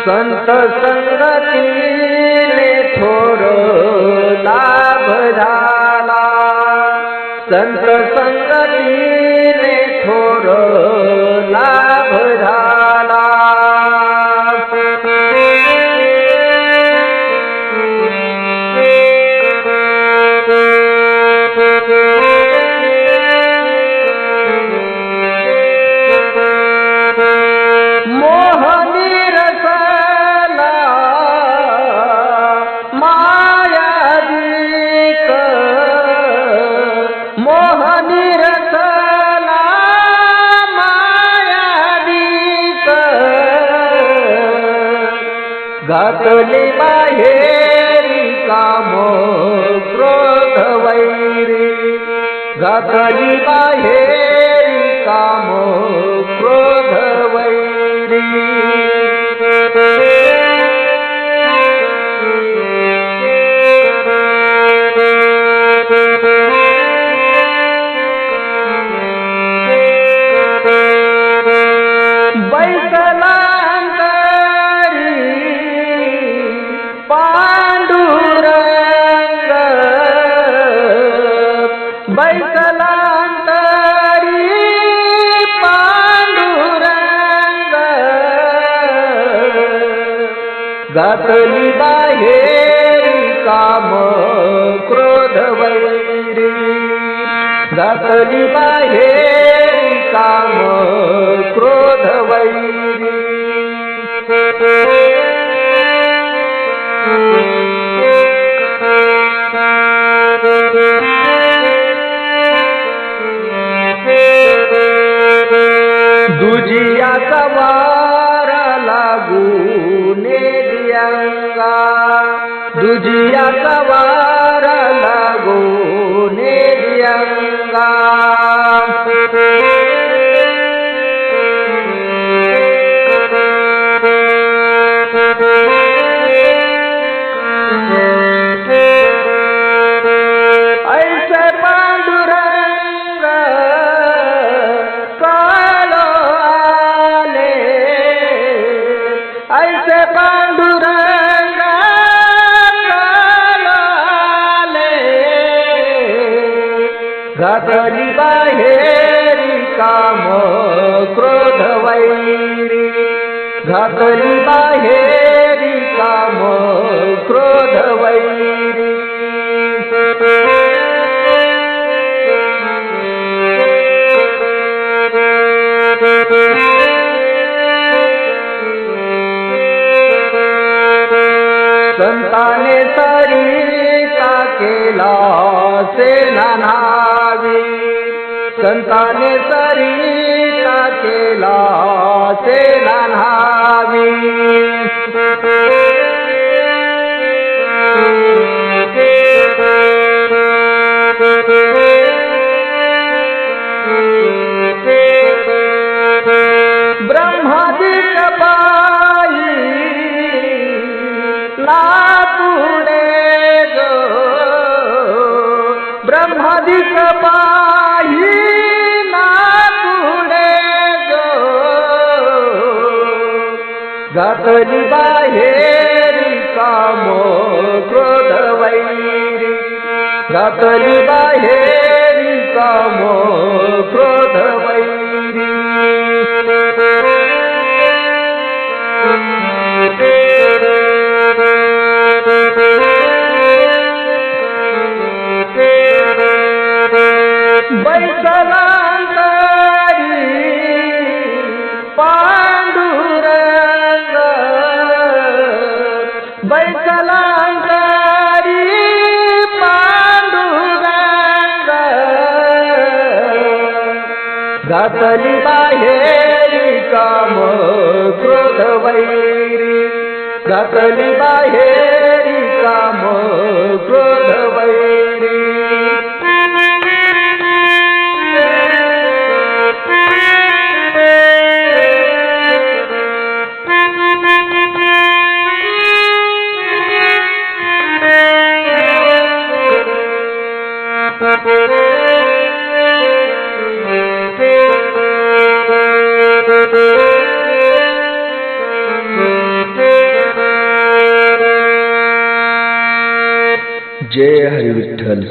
संत संगतीने थोर लाभ झाला. संत संगती घातले बाहेरी काम क्रोध वैरी. घातली बाहेरी काम क्रोध वैरी. घातली बाहेर काम क्रोध वैरी. घातली बाहेर काम क्रोध वैरी. दुजिया सवार दुजिया सवार घातली बाहेरी काम क्रोध वैरी घातली बाहेरी काम क्रोध वैरी। संताने सारी संताने सरिता केला से नावी ब्रह्मादिक बाई लातुडे गो. ब्रह्मादिक पाई घातली बाहेरी काम क्रोध वैरी. घातली बाहेरी काम क्रोध वैरी. बैसला घातली बाहेरी काम क्रोध वैरी. घातली बाहेर जय हरी विठ्ठल